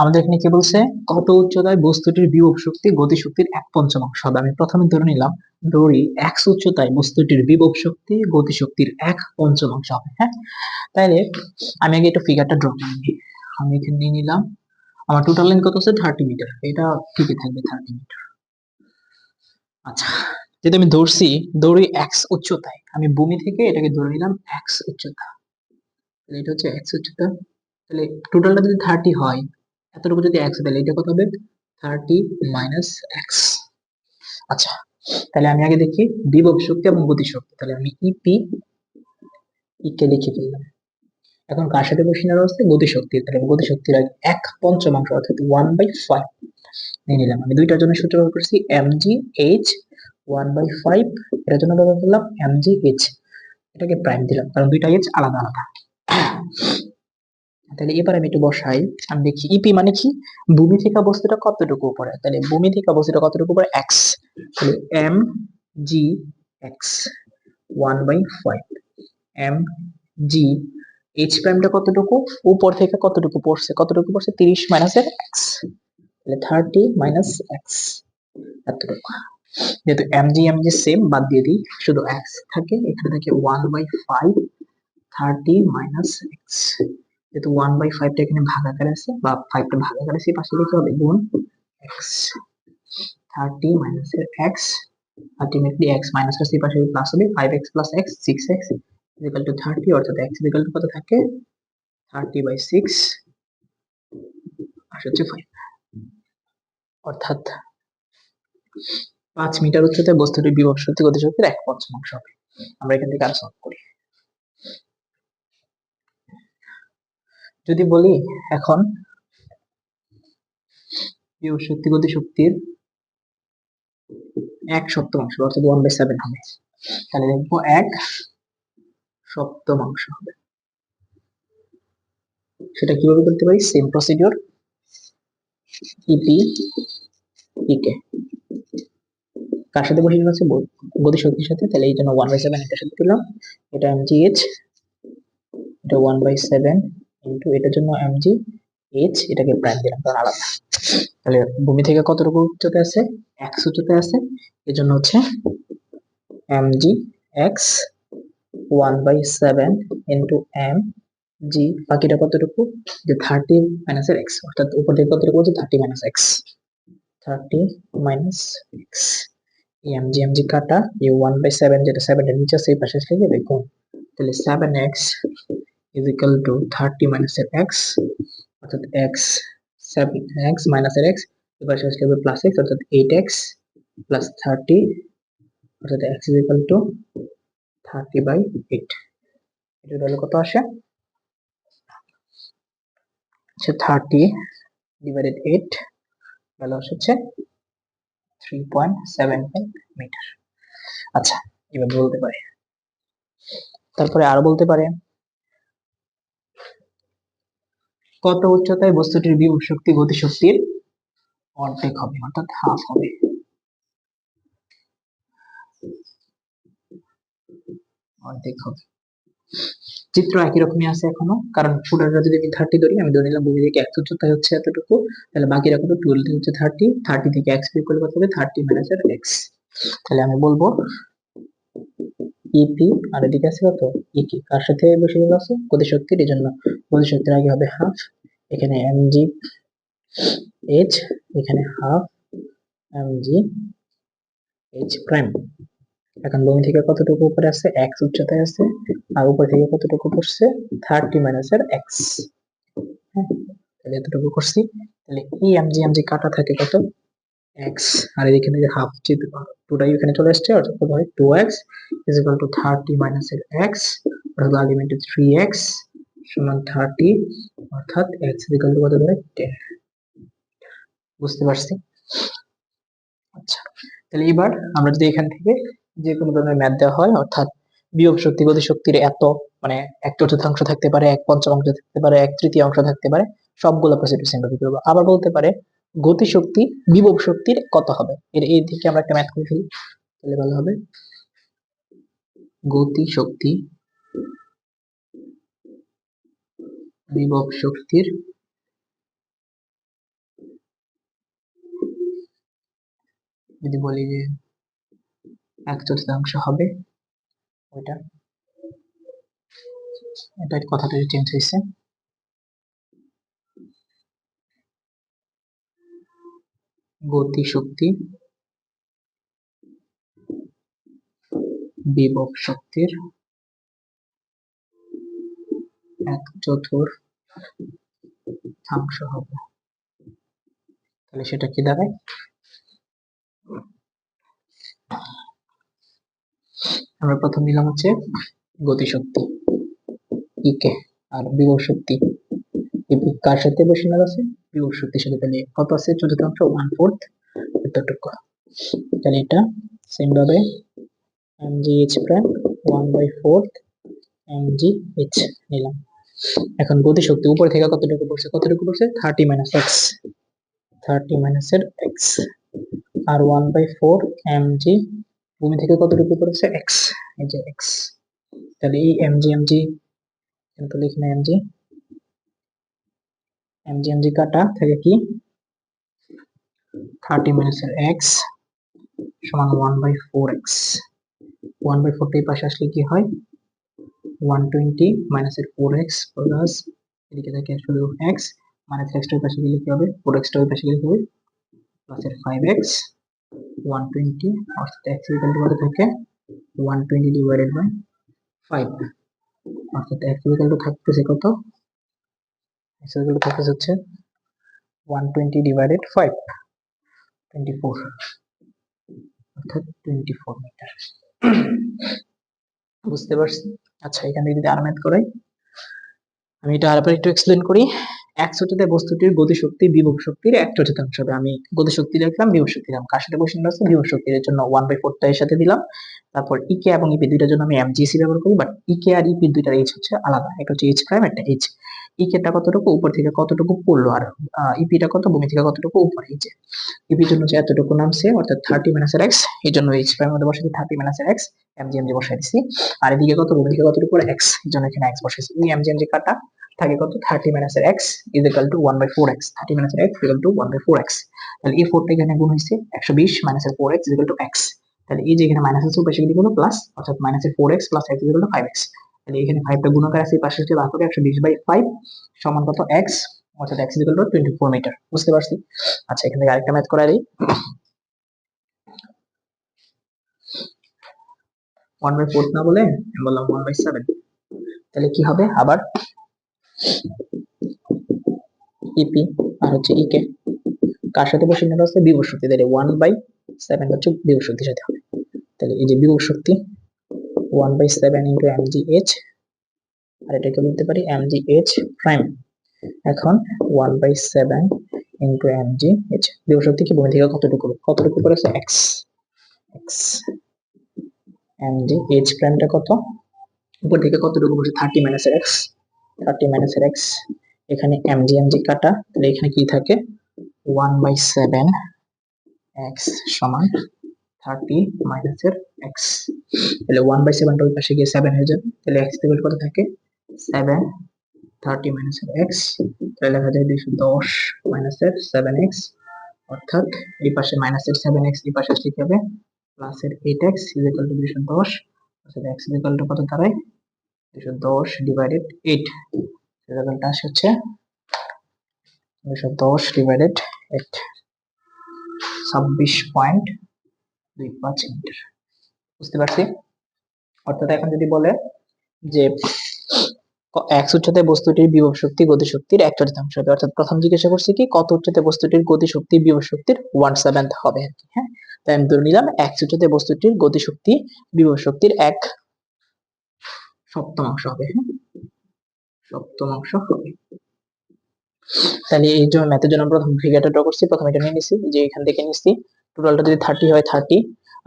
আমাদের এখানে কি বলছে? কত উচ্চতায় বস্তুটির বিভব শক্তি গতি শক্তির এক পঞ্চমাংশ হবে আমি প্রথমে ধরে নিলাম দড়ি এক্স উচ্চতায় বস্তুটির বিভব শক্তি গতি শক্তির এক পঞ্চমাংশ হবে হ্যাঁ? তাহলে আমি আগে একটু ফিগারটা ড্র করে নিই। আমি এখানে নিয়ে নিলাম, আমার টোটাল লেন্থ কত হচ্ছে থার্টি মিটার এটা ঠিকই থাকবে থার্টি মিটার আচ্ছা যেহেতু আমি ধরছি দড়ি এক্স উচ্চতায়। আমি ভূমি থেকে এটাকে ধরে নিলাম এক্স উচ্চতা। তাহলে এটা হচ্ছে এক্স উচ্চতা। তাহলে টোটালটা যদি থার্টি হয় এতটুকু যদি এক্স তাহলে এটা কত হবে? থার্টি মাইনাস এক্স আচ্ছা তাহলে আমি আগে দেখি বিভব শক্তি এবং গতি শক্তি। তাহলে আমি ইপি ইকে লিখে ফেললাম এখন কার সাথে বসে নেওয়া হচ্ছে গতি শক্তি। তাহলে গতি শক্তির এক পঞ্চমাংশ অর্থাৎ ওয়ান বাই ফাইভ নিয়ে নিলাম। আমি দুইটার জন্য সূত্র ব্যবহার করছি M G H one by five এটার জন্য ব্যবহার করলাম এম জি এইচ এটাকে প্রাইম দিলাম। কারণ দুইটা এইচ আলাদা আলাদা। তাহলে এবার আমি একটু বসাই। আমি দেখি ইপি মানে কি? ভূমি থেকে বস্তুটা কতটুকু উপরে? তাহলে ভূমি থেকে বস্তুটা কতটুকু উপরে? এক্স তাহলে M G X one by five M G H প্রাইমটা কতটুকু? উপর থেকে কতটুকু পড়ছে? কতটুকু পড়ছে? তিরিশ মাইনাসের এক্স তাহলে থার্টি মাইনাস এক্স এতটুকু। যেহেতু M G M G same বাদ দিয়ে দিই। শুধু এক্স থাকে, এখানে থাকে one by five thirty minus X যেহেতু ওয়ান বাই ফাইভটা এখানে ভাগাকার আছে, বা ফাইভটা ভাগাকার আছে পাশে লিখতে হবে গুণ এক্স থার্টি মাইনাস এর এক্স আলটিমেটলি এক্স মাইনাস আছে পাশে প্লাস হবে five X plus X six X is equal to thirty অর্থাৎ এক্স ইজিক্যাল টু কত থাকে? থার্টি বাই সিক্স আর হচ্ছে ফাইভ অর্থাৎ পাঁচ মিটার উচ্চতায় বস্তুটির বিভব শক্তি গতি শক্তির এক পঞ্চমাংশ হবে। আমরা এখান থেকে আর সলভ করি। যদি বলি এখন শক্তি গতি শক্তির এক সপ্তমাংশ, অর্থাৎ ওয়ান বাই সেভেন হবে। তাহলে লিখব এক সপ্তমাংশ হবে। সেটা কীভাবে করতে পারি? সেম প্রসিডিওর ইপি ইকে কার সাথে বসে আছে গতি শক্তির সাথে। তাহলে এই জন্য ওয়ান বাই সেভেন এটার সাথে দিলাম এটা এম জি এইচ এটা ওয়ান বাই সেভেন ইন্টু এটার জন্য এমজি এইচ এটাকে প্রাইম দিলাম কারণ আলাদা। তাহলে ভূমি থেকে কতটুকু উচ্চতা আছে? এক্স উচ্চতায় আছে। এই জন্য হচ্ছে MG X one by seven into M G বাকিটা কতটুকু? যে থার্টি মাইনাসের এক্স অর্থাৎ উপর থেকে কতটুকু হচ্ছে thirty minus X thirty minus X M G M G কাটা, এই ওয়ান বাই সেভেন যেটা সেভেনের নিচে এই পাশে লিখে গুণ। তাহলে seven X is equal to 30 minus x, অর্থাৎ x 7x minus এর x এবার শেষ হবে প্লাস x অর্থাৎ 8x প্লাস 30 অর্থাৎ x is equal to 30 by 8 এটা হলো কত আসে? আচ্ছা 30 ডিভাইডেড 8 ভ্যালু হচ্ছে 3.75 মিটার আচ্ছা এবার বলতে পারে। তারপরে আরও বলতে পারে। কত উচ্চতায় বস্তুটির বিভব শক্তি গতি শক্তির অর্ধেক হবে, অর্থাৎ হাফ হবে। অর্ধেক হবে। চিত্র একই রকমই আছে এখনও, কারণ ফুটারটা যদি আমি থার্টি ধরি, আমি ধরে নিলাম ভূমি থেকে এক উচ্চতায় হচ্ছে এতটুকু, তাহলে বাকিরা কত টুয়েলভ হচ্ছে থার্টি থার্টি থেকে এক্স বিয়োগ করলে কত হবে থার্টি মাইনাস এক্স তাহলে আমি বলব ইপি আর এদিকে আছে কত? ইকি কার সাথে বসে গেল আছে? গতি শক্তির এই জন্য। গতি শক্তির আগে হবে হাফ এখানে এমজি এইচ এখানে হাফ এমজি এইচ প্রাইম এখন ভূমি থেকে কতটুকু উপরে আছে? এক্স উচ্চতায় আছে। আর উপর থেকে কতটুকু পড়ছে? থার্টি মাইনাসের এক্স হ্যাঁ তাহলে এতটুকু করছি। তাহলে এই এমজি এমজি কাটা থাকে কত? এক্স আর এখানে যে হাফ যেহেতু টুটাই এখানে চলে আসছে, অর্থাৎ two X is equal to thirty minus এর এক্স অর্থাৎ আলটিমেটলি থ্রি এক্স সমান থার্টি অর্থাৎ টু কত ধরে টেন বুঝতে পারছি? আচ্ছা তাহলে এবার আমরা যদি এখান থেকে যে কোনো ধরনের ম্যাথ দেওয়া হয়, অর্থাৎ বিয়োগ শক্তি, গতি শক্তির এত মানে এক চতুর্থাংশ থাকতে পারে, এক পঞ্চমাংশ থাকতে পারে, এক তৃতীয় অংশ থাকতে পারে, সবগুলো প্রসিডিউর সিম্পলিফাই করব। আবার বলতে পারে গতি শক্তি বিভব শক্তির কত হবে? এর এই দিকে আমরা একটা ম্যাথ করে ফেলি, তাহলে ভালো হবে। গতি শক্তি, বিভব শক্তির যদি বলি যে এক চতুর্থাংশ হবে, ওইটা। এটার কথাটা চেঞ্জ হয়েছে। গতি শক্তি বিভব শক্তির এক চতুর্থাংশ হবে। তাহলে সেটা কি দাঁড়ায়? আমরা প্রথম নিলাম হচ্ছে গতিশক্তি। ইকে আর বিভব শক্তি। কার সাথে বসে আছে? বিভব শক্তির সাথে। তাহলে কত আছে? চতুর্থাংশ ওয়ান ফোর্থ এতটুকু তাহলে এটা সেম ভাবে H prime one by fourth H নিলাম। এখন গতি শক্তি উপর থেকে কতটুকু পড়ছে? কতটুকু পড়ছে? Thirty minus X thirty minus এর X R one by four M G ভূমি থেকে কতটুকু পড়েছে? এক্স এই যে এক্স তাহলে এই এম জি এম জি কিন্তু লিখি না M G M G M G কাটা, থেকে কি? থার্টি এর এক্স সমান one by four X one by ফোরটা এই পাশে আসলে কি হয়? ওয়ান টোয়েন্টি মাইনাসের ফোর এক্স প্লাস এদিকে থাকে শুধু এক্স মাইনাস এক্সটা পাশে গেলে কি হবে? ফোর এক্সটা ওই পাশে গেলে কি হবে? প্লাসের ফাইভ এক্স ওয়ান টোয়েন্টি অর্থাৎ এক্স ইকুয়াল টু থাকে? One twenty divided by five অর্থাৎ এক্স ইকুয়াল টু থাকতেছে কত? এক্স ইকুয়াল টু থাকতেছে হচ্ছে one twenty divided five twenty four অর্থাৎ টোয়েন্টি ফোর মিটার বুঝতে পারছি। আচ্ছা এখান যদি আর ম্যাথ করাই, আমি এটা আরেকবার একটু এক্সপ্লেন করি। এক চতুর্থায় বস্তুটির গতিশক্তি বিভব শক্তির এক চতুর্থাংশ হবে। আমি গতিশক্তি লিখলাম, বিভব শক্তি দিলাম। কার সাথে বসে আছে বিভব শক্তির জন্য ওয়ান বাই ফোরটা এর সাথে দিলাম। তারপর ইকে এবং ইপি দুইটার জন্য আমি এমজিসি ব্যবহার করি বাট ইকে আর ইপি দুইটার এইচ হচ্ছে আলাদা। একটা হচ্ছে এইচ প্রাইম একটা এইচ ইকেটা কতটুকু উপর থেকে কতটুকু পড়ল আর ইপিটা কত, ভূমি থেকে কতটুকু উপরে, এই যে। ইপির জন্য যে এতটুকু নামছে, অর্থাৎ থার্টি মাইনাস এর এক্স এই জন্য এইচ প্রাইম মধ্যে বসাইছি thirty minus X MG MG বসাই দিছি। আর এদিকে কত, ভূমি থেকে কতটুকু এক্স এই জন্য এখানে এক্স বসাইছি। এই এমজি এমজি কাটা, থাকে কত থার্টি মাইনাস এর X is equal to one by four X thirty minus এর X equal to one by four X তাহলে এই ফোরটা এখানে গুণ হয়েছে একশো বিশ মাইনাস এর four X equal to X তাহলে এই যে এখানে মাইনাস আছে পাশে গেলে হলো প্লাস অর্থাৎ মাইনাস এর four X plus X equal to five X তাহলে এখানে ফাইভটা গুণকার আছে পাশে বাকি একশো বিশ বাই ফাইভ সমান কত? এক্স অর্থাৎ টু টোয়েন্টি ফোর মিটার বুঝতে পারছি? আচ্ছা এখানে আরেকটা ম্যাথ করাই ওয়ান বাই ফোর্থ না বলে বললাম ওয়ান বাই সেভেন তাহলে কি হবে? আবার ইপি আর হচ্ছে ইকে কার সাথে বসে নেওয়া হচ্ছে বিভব শক্তি। তাহলে ওয়ান বাই সেভেন হচ্ছে বিভব শক্তির সাথে হবে। তাহলে এই যে বিভব শক্তি one by seven into M G H আর এটাকে বলতে পারি এম জি এইচ প্রাইম এখন one by seven into M G H বিভব শক্তি কি? ভূমি থেকে কতটুকু? কতটুকু করেছে? X X M G H প্রাইমটা কত? উপর থেকে কতটুকু বসে thirty minus X thirty minus X এখানে এম জি এম জি কাটা। তাহলে এখানে কি থাকে? ওয়ান বাই সেভেন এক্স সমান থার্টি মাইনাস এর এক্স তাহলে ওয়ান বাই সেভেনটা ওই পাশে গিয়ে সেভেন হয়ে যাবে। তাহলে এক্স লেভেল কত থাকে? সেভেন থার্টি মাইনাস এর এক্স তাহলে লেখা যায় দুইশো দশ মাইনাস এর সেভেন এক্স অর্থাৎ এই পাশে মাইনাস এর সেভেন এক্স এই পাশে আসলে কি হবে? প্লাস এর eight X is equal to দুইশো দশ অর্থাৎ এক্স ইজ ইকাল টু কত দাঁড়ায়? দুইশো দশ ডিভাইডেড এইট রেজাল্টটা আসে হচ্ছে দুইশো দশ ডিভাইডেড এইট ছাব্বিশ পয়েন্ট বুঝতে পারছি? অর্থাৎ এখন যদি বলে যে এক উচ্চতায় বস্তুটির বিভব শক্তি গতি শক্তির এক চতুর্থাংশ হবে। অর্থাৎ প্রথম জিজ্ঞাসা করছি কি, কত উচ্চতায় বস্তুটির গতি শক্তি বিভব শক্তির ওয়ান সেভেন্থ হবে আর কি হ্যাঁ? তাই আমি ধরে নিলাম, এক উচ্চতায় বস্তুটির গতি শক্তি বিভব শক্তির এক সপ্তমাংশ হবে হ্যাঁ? সপ্তমাংশ হবে। তাহলে এই জন্য ম্যাথের জন্য প্রথম ফিগারটা ড্র করছি, প্রথমে এটা নিয়ে নিছি, যে এখান থেকে নিচ্ছি টোটালটা যদি থার্টি হয় থার্টি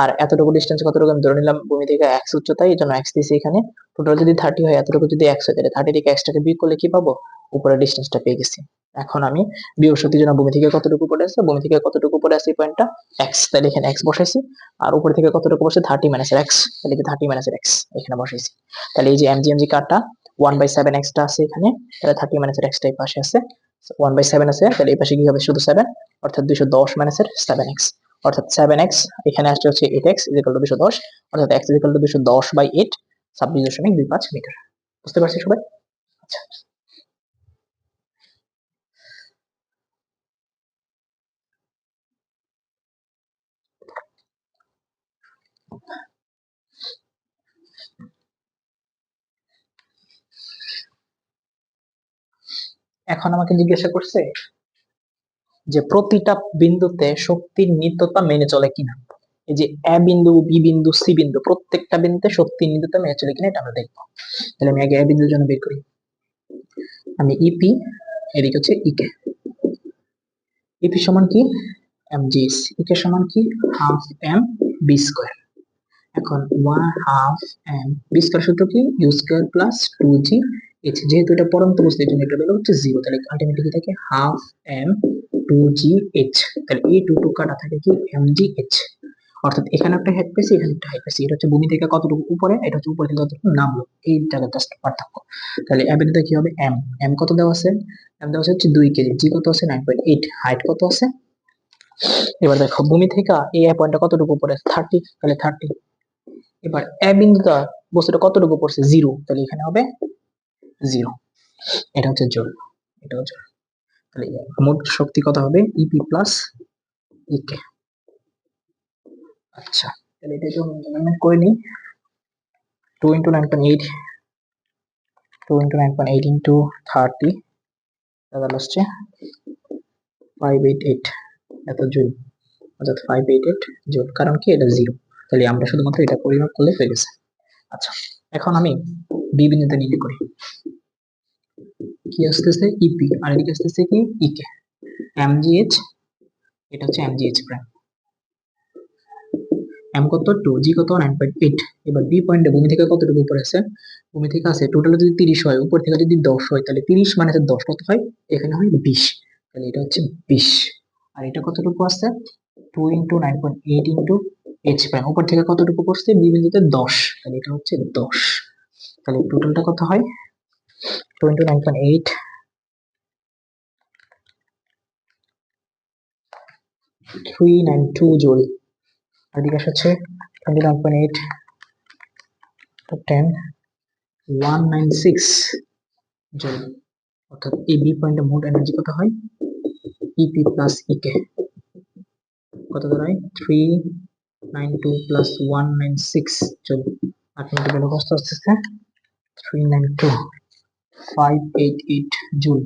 আর এতটুকু ডিস্টেন্স কতটুকু আমি ধরে নিলাম, ভূমি থেকে এক্স উচ্চতায় এই জন্য এক্স দিয়েছি এখানে। টোটাল যদি থার্টি হয়, এতটুকু যদি এক্স হয়, তাহলে থার্টি থেকে এক্সটাকে বিয়োগ করলে কি পাবো? উপরে ডিস্টেন্সটা পেয়ে গেছি। এখন আমি বিয়োগ শক্তির জন্য ভূমি থেকে কতটুকু পড়ে আছে? ভূমি থেকে কতটুকু পড়ে আছে পয়েন্টটা এক্স তাহলে এখানে এক্স বসাইছি। আর উপর থেকে কতটুকু বসে? থার্টি মাইনাসের এক্স তাহলে কি থার্টি মাইনাসের এক্স এখানে বসাইছি। তাহলে এই যে এমজি এমজি কার্ডটা ওয়ান বাই সেভেন এক্সটা আছে এখানে, তাহলে থার্টি মাইনাসের এক্সটা এই পাশে আছে। ওয়ান বাই সেভেন আছে, তাহলে এই পাশে কি হবে? শুধু সেভেন অর্থাৎ দুইশো দশ মাইনাসের সেভেন এক্স অর্থাৎ সেভেন এক্স এখানে আসছে হচ্ছে এইট এক্স ইজিক্যাল টু দুশো দশ, অর্থাৎ এক্স ইজিক্যাল টু দুশো দশ বাই এইট ছাব্বিশ দশমিক দুই পাঁচ মিটার। বুঝতে পারছি সবাই? আচ্ছা। এখন আমাকে জিজ্ঞাসা করছে যে প্রতিটা বিন্দুতে শক্তির নিত্যতা মেনে চলে কিনা। এই যে এ বিন্দু, বি বিন্দু, সি বিন্দু, প্রত্যেকটা বিন্দুতে শক্তির নিত্যতা মেনে চলে কিনা, এটা আমরা দেখব। তাহলে আমি আগে এ বিন্দুর জন্য বের করি। আমি ইপি এদিকে হচ্ছে ইকে ইপি সমান কি? এম জি ইকে সমান কি? Half M B square. এখন one half M B square সূত্র কি? U square plus two G H. যেহেতু এটা পরন্ত বস্তু এটা বেরো হচ্ছে জিরো। তাহলে আলটিমেটলি কি থাকে? Half M two G H তাহলে এই টু টু কাটা থাকে কি এম জি অর্থাৎ এখানে একটা হাইট পেয়েছি এখানে একটা হাইট পেয়েছি এটা হচ্ছে ভূমি থেকে কতটুকু উপরে, এটা হচ্ছে উপরে থেকে কতটুকু নামলো, এই জায়গাটা জাস্ট পার্থক্য। তাহলে অ্যাবিলিতে কি হবে? এম এম কত দেওয়া আছে? এম দেওয়া হচ্ছে দুই কেজি। জি কত আছে? নাইন পয়েন্ট এইট হাইট কত আছে? এবার দেখো, ভূমি থেকে এই পয়েন্টটা কতটুকু উপরে? থার্টি তাহলে থার্টি এবার এ বিন্দুটা, বস্তুটা কতটুকু পড়ছে জিরো তাহলে এখানে হবে জিরো এটা হচ্ছে জোর এটাও জোর তাহলে মোট শক্তি কত হবে? ইপি প্লাস ইকে আচ্ছা তাহলে এটা যখন মেজারমেন্ট করে নিই। Two into nine point eight two into nine point eight into thirty তাহলে আসছে ফাইভ এইট এইট এত জুল। অর্থাৎ ফাইভ এইট এইট জুল, কারণ কি এটা জিরো তাহলে আমরা শুধুমাত্র এটা পরিমাপ করলে হয়ে গেছে। আচ্ছা এখন আমি বি বিন্দুতে নিয়ে করি। কি আসতেছে? ইপি আর এদিকে আসতেছে কি? ইকে এমজিএইচ এটা হচ্ছে এমজিএইচ প্রাইম এম কত? টু জি কত? নাইন পয়েন্ট এইট এবার বি পয়েন্টে ভূমি থেকে কতটুকু উপরে আছে? ভূমি থেকে আছে টোটাল যদি তিরিশ হয়, উপর থেকে যদি দশ হয়, তাহলে তিরিশ মানে দশ। কত হয়? এখানে হয় বিশ। তাহলে এটা হচ্ছে বিশ। আর এটা কতটুকু আছে? Two into nine point eight into H prime উপর থেকে কতটুকু পড়ছে? বি বিন্দুতে দশ। তাহলে এটা হচ্ছে দশ। তাহলে টোটালটা কত হয়? Two into nine point eight three nine two joule আর দিকে হচ্ছে twenty nine point eight ten one nine six joule অর্থাৎ এই বি পয়েন্টে মোট এনার্জি কত হয়? ইপি প্লাস ইকে কত দাঁড়ায়? Three nine two plus one nine six joule আপনি এটা বের কষ্ট আসতেছে? Three nine two five eight eight joule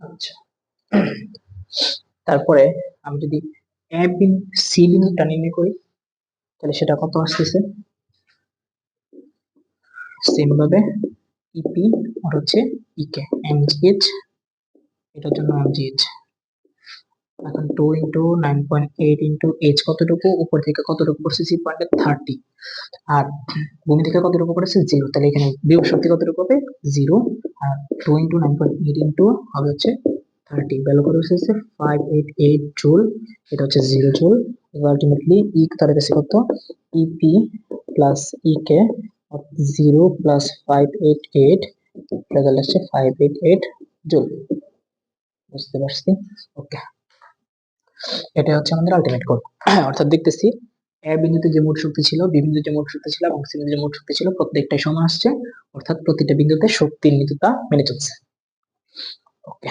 আচ্ছা তারপরে আমি যদি এ বিন সি বিন্দুটা নির্ণয় করি, তাহলে সেটা কত আসতেছে? সেম ভাবে ইপি আর হচ্ছে ইকে এমজিএইচ এটার জন্য এমজিএইচ এখন two into nine point eight into H কতটুকু? উপর থেকে কতটুকু পড়ছে সি পয়েন্টে থার্টি আর ভূমি থেকে কতটুকু পড়েছে? জিরো তাহলে এখানে বিয়োগ শক্তি কতটুকু হবে? জিরো আর two into nine point eight into হবে হচ্ছে থার্টি ভ্যালু করে হচ্ছে ফাইভ এইট এইট জুল এটা হচ্ছে জিরো জুল এবার আলটিমেটলি ই তার কাছে কত EP plus E K zero plus five eight eight result আসছে ফাইভ এইট এইট জুল বুঝতে পারছি? ওকে এটা হচ্ছে আমাদের আলটিমেট কোড অর্থাৎ দেখতেছি এ বিন্দুতে যে মোট শক্তি ছিল বি বিন্দুতে যে মোট শক্তি ছিল এবং সি বিন্দুতে যে মোট শক্তি ছিল, প্রত্যেকটাই সমান আসছে। অর্থাৎ প্রতিটা বিন্দুতে শক্তির নিত্যতা মেনে চলছে। ওকে